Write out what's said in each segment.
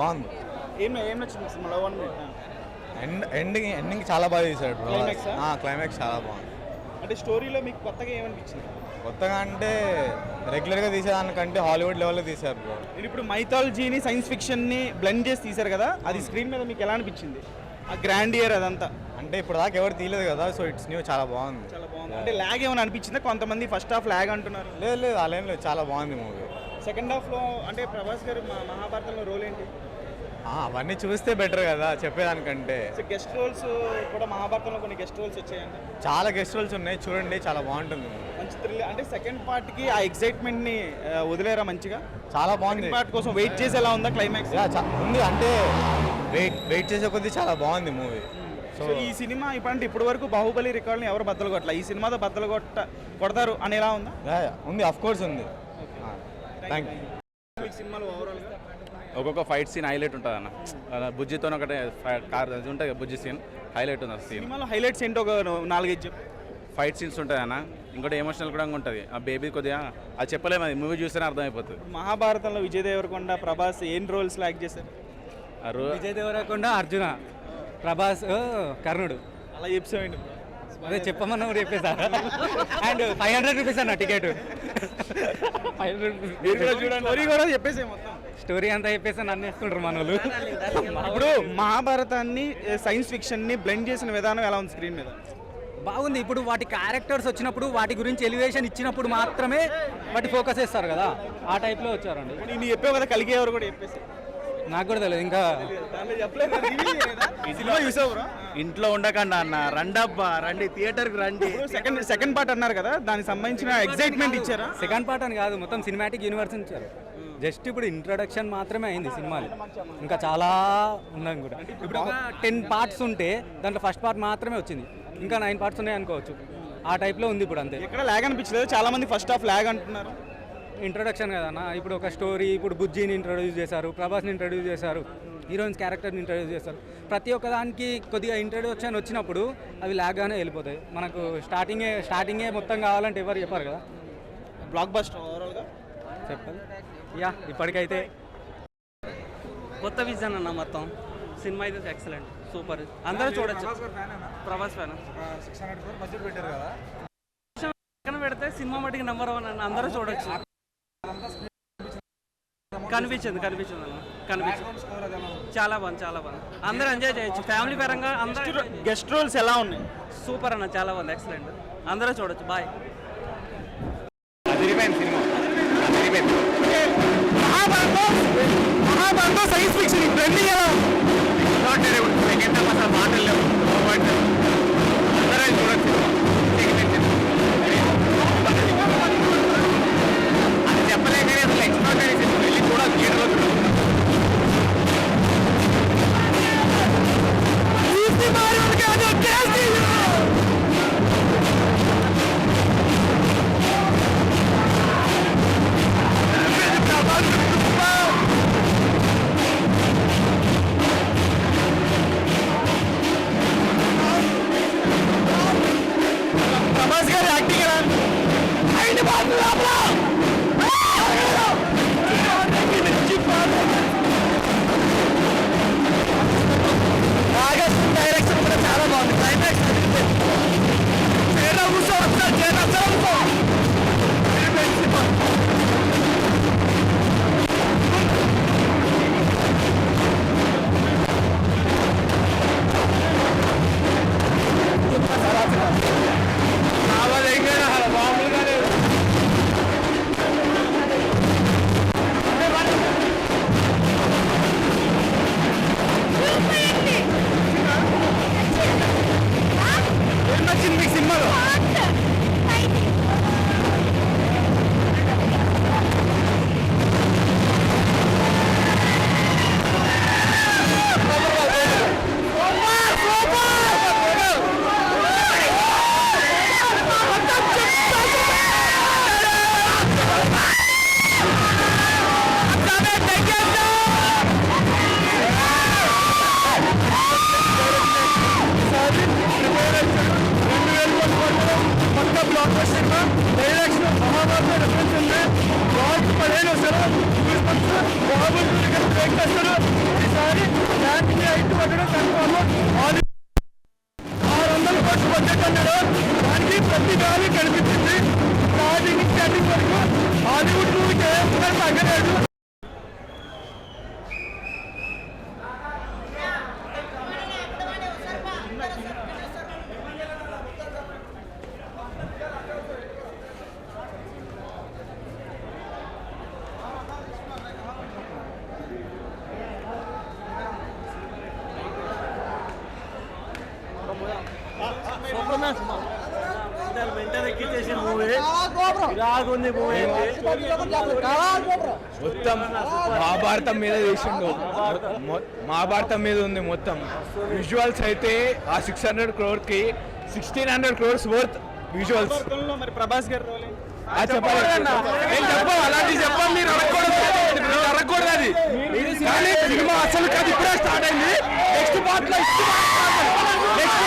బాగుంది. End ending ending చాలా బాగా బ్రో ఆ? క్లైమాక్స్ చాలా బాగుంది. అంటే స్టోరీలో మీకు కొత్తగా ఏమనిపించింది? కొత్తగా అంటే రెగ్యులర్గా తీసేదానికంటే హాలీవుడ్ లెవెల్లో తీశారు బ్రో. నేను ఇప్పుడు మైథాలజీని సైన్స్ ఫిక్షన్ని బ్లెండ్ చేసి తీశారు కదా అది స్క్రీన్ మీద మీకు ఎలా అనిపించింది? ఆ గ్రాండ్ ఇయర్ అదంతా? అంటే ఇప్పుడు దాకా ఎవరు తీయలేదు కదా సో ఇట్స్ న్యూ చాలా బాగుంది. చాలా బాగుంది. అంటే ల్యాగ్ ఏమైనా అనిపించిందా? కొంతమంది ఫస్ట్ హాఫ్ ల్యాగ్ అంటున్నారు. లేదు లేదు అలా ఏం లేదు చాలా బాగుంది మూవీ సెకండ్ హాఫ్లో అంటే ప్రభాస్ గారు మా మహాభారతంలో రోల్ ఏంటి? అవన్నీ చూస్తే బెటర్ కదా చెప్పేదానికంటే. గెస్ట్ రోల్స్ కూడా మహాభారతంలో కొన్ని గెస్ట్ రోల్స్ వచ్చాయండి. చాలా గెస్ట్ రోల్స్ ఉన్నాయి చూడండి చాలా బాగుంటుంది. మంచి థ్రిల్ అంటే సెకండ్ పార్ట్కి ఆ ఎక్సైట్మెంట్ని వదిలేరా మంచిగా? చాలా బాగుంది. పార్ట్ కోసం వెయిట్ చేసి ఎలా ఉందా క్లైమాక్స్ ఉంది అంటే వెయిట్ వెయిట్ చేసే కొద్దీ చాలా బాగుంది మూవీ సో ఈ సినిమా ఇప్పుడు ఇప్పటి వరకు బాహుబలి రికార్డుని ఎవరు బద్దలు కొట్టలే ఈ సినిమాతో బద్దలు కొట్ట కొడతారు అని ఎలా ఉందా? ఉంది అఫ్ కోర్స్ ఉంది. థ్యాంక్ యూ ఒక్కొక్క ఫైట్ సీన్ హైలైట్ ఉంటుంది అన్న బుజ్జితో ఒకటే ఫై- కార్ ఉంటుంది బుజ్జి సీన్ హైలైట్ ఉంది సీన్ సినిమాలో హైలైట్స్ ఏంటో ఒక నాలుగైదు ఫైట్ సీన్స్ ఉంటుంది అన్న ఇంకోటి ఎమోషనల్ కూడా ఉంటుంది. ఆ బేబీ కొద్దిగా అది చెప్పలేము అది మూవీ చూస్తేనే అర్థమైపోతుంది. మహాభారతంలో విజయ్ దేవరకొండ ప్రభాస్ ఏం రోల్స్ లాక్ చేశారు? విజయ్ దేవరకొండ అర్జున ప్రభాస్ కర్ణుడు. అలా చెప్పేసేయండి అదే చెప్పమన్నా కూడా చెప్పేసా? అండ్ ఫైవ్ హండ్రెడ్ రూపీస్ అన్న టికెట్ స్టోరీ కూడా చెప్పేసే మొత్తం. స్టోరీ అంతా చెప్పేసి నన్ను వేసుకుంటారు మన వాళ్ళు ఇప్పుడు మహాభారతాన్ని సైన్స్ ఫిక్షన్ని బ్లెండ్ చేసిన విధానం ఎలా ఉంది స్క్రీన్ మీద? బాగుంది. ఇప్పుడు వాటి క్యారెక్టర్స్ వచ్చినప్పుడు వాటి గురించి ఎలివేషన్ ఇచ్చినప్పుడు మాత్రమే వాటి ఫోకస్ చేస్తారు కదా. ఆ టైప్లో వచ్చారండి. నేను చెప్పావు కదా కలిగే ఎవరు కూడా చెప్పేసి. నాకు కూడా తెలియదు. ఇంకా సినిమా చూసావు ఇంట్లో ఉండకండి అన్న. రండబ్బా రండి థియేటర్కి రండి. సెకండ్ సెకండ్ పార్ట్ అన్నారు కదా దానికి సంబంధించిన ఎగ్జైట్మెంట్ ఇచ్చారా? సెకండ్ పార్ట్ అని కాదు మొత్తం సినిమాటిక్ యూనివర్స్ ఇచ్చారు. జస్ట్ ఇప్పుడు ఇంట్రొడక్షన్ మాత్రమే అయింది సినిమాలు. ఇంకా చాలా ఉన్నాయి కూడా. ఇప్పుడు ఒక టెన్ పార్ట్స్ ఉంటే దాంట్లో ఫస్ట్ పార్ట్ మాత్రమే వచ్చింది. ఇంకా నైన్ పార్ట్స్ ఉన్నాయి అనుకోవచ్చు. ఆ టైప్లో ఉంది ఇప్పుడు అంతే. ఎక్కడ ల్యాగ్ అనిపించలేదు. చాలా మంది ఫస్ట్ హాఫ్ ల్యాగ్ అంటున్నారు ఇంట్రొడక్షన్ కదన్నా ఇప్పుడు ఒక స్టోరీ ఇప్పుడు బుజ్జిని ఇంట్రొడ్యూస్ చేశారు ప్రభాస్ని ఇంట్రొడ్యూస్ చేశారు హీరోయిన్స్ క్యారెక్టర్ని ఇంట్రొడ్యూస్ చేస్తారు ప్రతి ఒక్క దానికి కొద్దిగా ఇంట్రొడక్షన్ వచ్చినప్పుడు అవి లాగ్గానే వెళ్ళిపోతాయి. మనకు స్టార్టింగే స్టార్టింగే మొత్తం కావాలంటే ఎవరు చెప్పారు కదా? బ్లాక్ బస్టర్ ఓవరాల్గా చెప్పాలి యా ఇప్పటికైతే. కొత్త విజన్ అన్న మొత్తం. సినిమా అయితే ఎక్సలెంట్ సూపర్ అందరూ చూడొచ్చు. ప్రభాస్ ఫ్యాన్ పక్కన పెడితే సినిమా మటుకి నెంబర్ వన్ అన్న అందరూ చూడొచ్చు. కనిపించింది కనిపించింది అన్న. కనిపించింది చాలా బాగుంది చాలా బాగుంది. అందరూ ఎంజాయ్ చేయొచ్చు. ఫ్యామిలీ పరంగా అందరూ గెస్ట్ రోల్స్ ఎలా ఉన్నాయి? సూపర్ అన్న చాలా బాగుంది. ఎక్సలెంట్ అందరూ చూడొచ్చు. Bye Mahabharatam science fiction trending ఎలా ప్రభాస్ కన్ఫర్మ్ ఆరు వందల కోట్లు బడ్జెట్ అన్నాడు దానికి ప్రతి గాలి కనిపించింది స్టార్టింగ్ స్టార్టింగ్ వరకు. హాలీవుడ్ మూవీకి ఏ ఒక్కరు తగ్గలేదు. మొత్తం మహాభారతం మీద చేసిండు. మొ- మహాభారతం మీద ఉంది మొత్తం. విజువల్స్ అయితే ఆ six hundred క్రోర్కి sixteen hundred crores worth visuals మరి ప్రభాస్ గారి? చెప్పాలి. మీరు అడగకూడదు. అది. కానీ సినిమా అసలు కాదు ఇప్పుడే స్టార్ట్ అయింది. నెక్స్ట్ పార్ట్లో నెక్స్ట్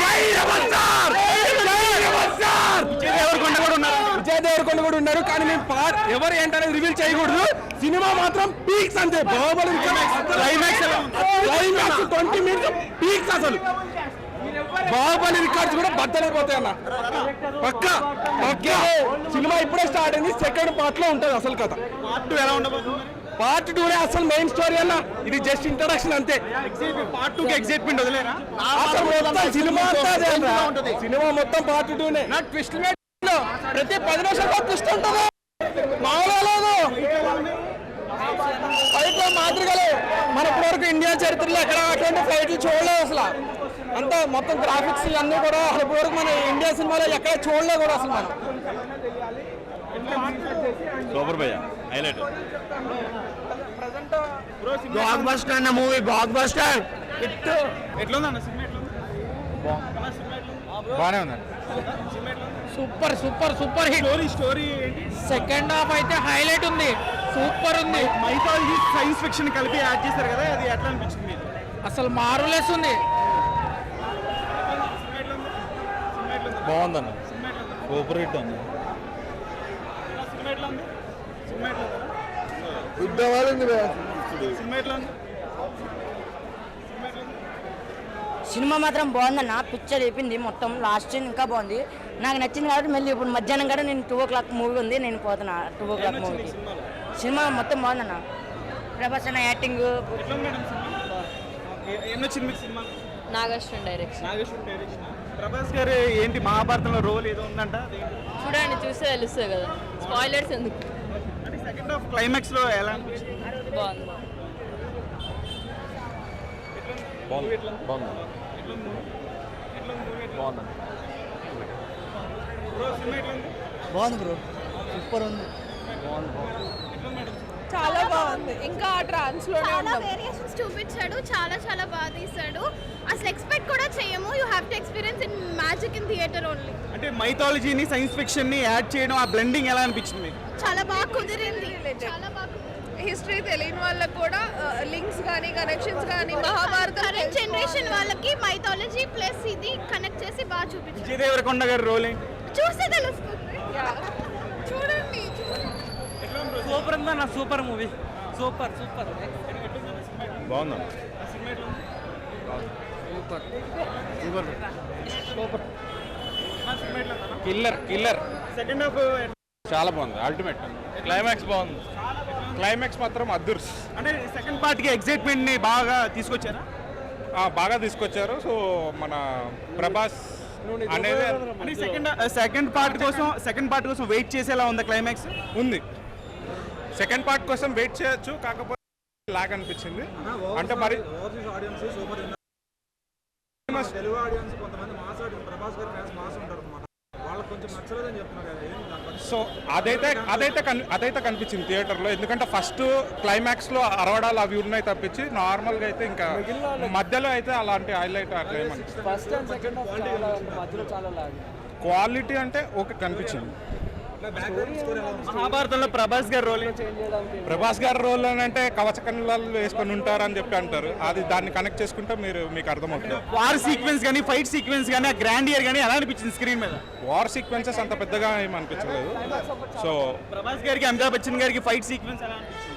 జై రమణ్ సార్ విజయ్ దేవరకొండ కూడా ఉన్నారు దేవరకొండ కూడా ఉన్నారు. కానీ మేము పార్ ఎవరు ఏంటనేది రివీల్ చేయకూడదు. సినిమా మాత్రం పీక్స్ అంతే Baahubali climax climax twenty minutes peaks అసలు. బాహుబలి రికార్డ్స్ కూడా బద్దలైపోతాయి అన్న. పక్క పక్క. సినిమా ఇప్పుడే స్టార్ట్ అయింది. సెకండ్ పార్ట్లో ఉంటుంది అసలు కథ. పార్ట్ టూ ఎలా ఉండబోతుంది? పార్ట్ టూ అసలు మెయిన్ స్టోరీ అన్న. ఇది జస్ట్ ఇంట్రడక్షన్ అంతే. పార్ట్ టూ కి ఎగ్జైట్మెంట్ వదిలేరా? అసలు మొత్తం సినిమా అంతా. సినిమా మొత్తం పార్ట్ టూనే నా. ట్విస్ట్ ప్రతి పది నిమిషాలు ట్విస్ట్ ఉంటుంది. మామూలుగా లేదు. ఫైట్లో మాదిరిగా మన ఇప్పటివరకు ఇండియా చరిత్రలో ఎక్కడ అటువంటి ఫైట్లు చూడలేదు అసలు. అంతా మొత్తం గ్రాఫిక్స్ అన్నీ కూడా అసలు ఇప్పటివరకు మన ఇండియా సినిమాలో ఎక్కడ చూడలేదు కూడా అసలు మనం. సూపర్ భయ్య హైలైట్ బ్లాక్ బస్టర్ అన్న మూవీ బ్లాక్ బస్టర్ ఎట్లా ఉందన్న సినిమా బాగానే ఉంది super super super hit. Story story second half అయితే హైలైట్ ఉంది. సూపర్ ఉంది. మైథాలజీ సైన్స్ ఫిక్షన్ కలిపి యాడ్ చేశారు కదా అది ఎట్లా అనిపించింది అసలు మారులెస్ ఉంది. బాగుందన్న. సూపర్ హిట్ ఉంది. సినిమా మాత్రం బాగుందన్న. పిక్చర్ అయిపోయింది మొత్తం. లాస్ట్ ఇంకా బాగుంది. నాకు నచ్చింది కాబట్టి మళ్ళీ ఇప్పుడు మధ్యాహ్నం కూడా నేను టూ ఓ క్లాక్ మూవీ ఉంది నేను పోతున్నా టూ ఓ క్లాక్ మూవీకి సినిమా మొత్తం బాగుందన్న. ప్రభాస్ అన్న యాక్టింగ్ నాగేశ్వరం డైరెక్షన్ ప్రభాస్ గారు ఏంటి మహాభారతంలో రోల్ ఏదో ఉందంట? చూడండి చూస్తే తెలుస్తుంది కదా. స్పాయిలర్స్ ఎందుకు? సెకండ్ హాఫ్ క్లైమాక్స్లో ఎలా అనిపించింది? బాగుంది బాగుంది. బాగుంది. బాగుంది బ్రో. ఉంది. బాగుంది సూపర్ ఉంది చాలా బాగుంది. ఇంకా ట్రాన్స్లోనే చాలా వేరియేషన్స్ చూపించాడు చాలా చాలా బాగా తీసాడు అసలు ఎక్స్పెక్ట్ కూడా చేయము. You have to experience in magic in theatre only అంటే మైథాలజీని సైన్స్ ఫిక్షన్ని యాడ్ చేయడం ఆ బ్లెండింగ్ ఎలా అనిపించింది మీకు? చాలా బాగా కుదిరింది. చాలా బాగా హిస్టరీ తెలియని వాళ్ళకి కూడా లింక్స్ కానీ కనెక్షన్స్ కానీ మహాభారతం కరెంట్ జనరేషన్ వాళ్ళకి మైథాలజీ ప్లస్ ఇది కనెక్ట్ చేసి బాగా చూపించాడు విజయ్ దేవరకొండ గారి రోల్ ఏంటి? చూస్తే తెలుస్తుంది. చూడండి సూపర్ ఉందన్న సూపర్ మూవీ సూపర్ సూపర్ బాగుంది? కిల్లర్ కిల్లర్ సెకండ్ హాఫ్ చాలా బాగుంది అల్టిమేట్ క్లైమాక్స్ బాగుంది. క్లైమాక్స్ మాత్రం అదుర్స్ అంటే సెకండ్ పార్ట్కి ఎక్సైట్మెంట్ని బాగా తీసుకొచ్చారా? బాగా తీసుకొచ్చారు. సో మన ప్రభాస్ అనేది సెకండ్ సెకండ్ పార్ట్ కోసం సెకండ్ పార్ట్ కోసం వెయిట్ చేసేలా ఉందా క్లైమాక్స్ ఉంది. సెకండ్ పార్ట్ కోసం వెయిట్ చేయొచ్చు కాకపోతే లాగ్ అనిపించింది. అంటే మరి తెలుగు ఆడియన్స్ కొంతమంది మాస్ ఆడియన్స్ ప్రభాస్ గారి ఫ్యాన్స్ మాస్ ఉంటారు అనమాట వాళ్ళకి కొంచెం నచ్చలేదని చెప్తున్నారు కదా? సో అదైతే అదైతే కన్- అదైతే కనిపించింది థియేటర్లో. ఎందుకంటే ఫస్ట్ క్లైమాక్స్లో అరవడాలు అవి ఉన్నాయి తప్పించి నార్మల్గా అయితే ఇంకా మధ్యలో అయితే అలాంటి హైలైట్ అట్లా ఏమని క్వాలిటీ అంటే ఓకే కనిపించింది. మహాభారతంలో ప్రభాస్ గారి రోల్ ప్రభాస్ గారి రోల్ అని అంటే కవచ కన్నులాలు వేసుకొని ఉంటారని చెప్పి అంటారు. అది దాన్ని కనెక్ట్ చేసుకుంటే మీరు మీకు అర్థమవుతుంది. వార్ సీక్వెన్స్ కానీ ఫైట్ సీక్వెన్స్ కానీ ఆ గ్రాండ్ ఇయర్ కానీ ఎలా అనిపించింది స్క్రీన్ మీద? వార్ సీక్వెన్సెస్ అంత పెద్దగా ఏమి అనిపించలేదు. సో ప్రభాస్ గారికి అమితాబ్ బచ్చన్ గారికి ఫైట్ సీక్వెన్స్ ఎలా అనిపించింది?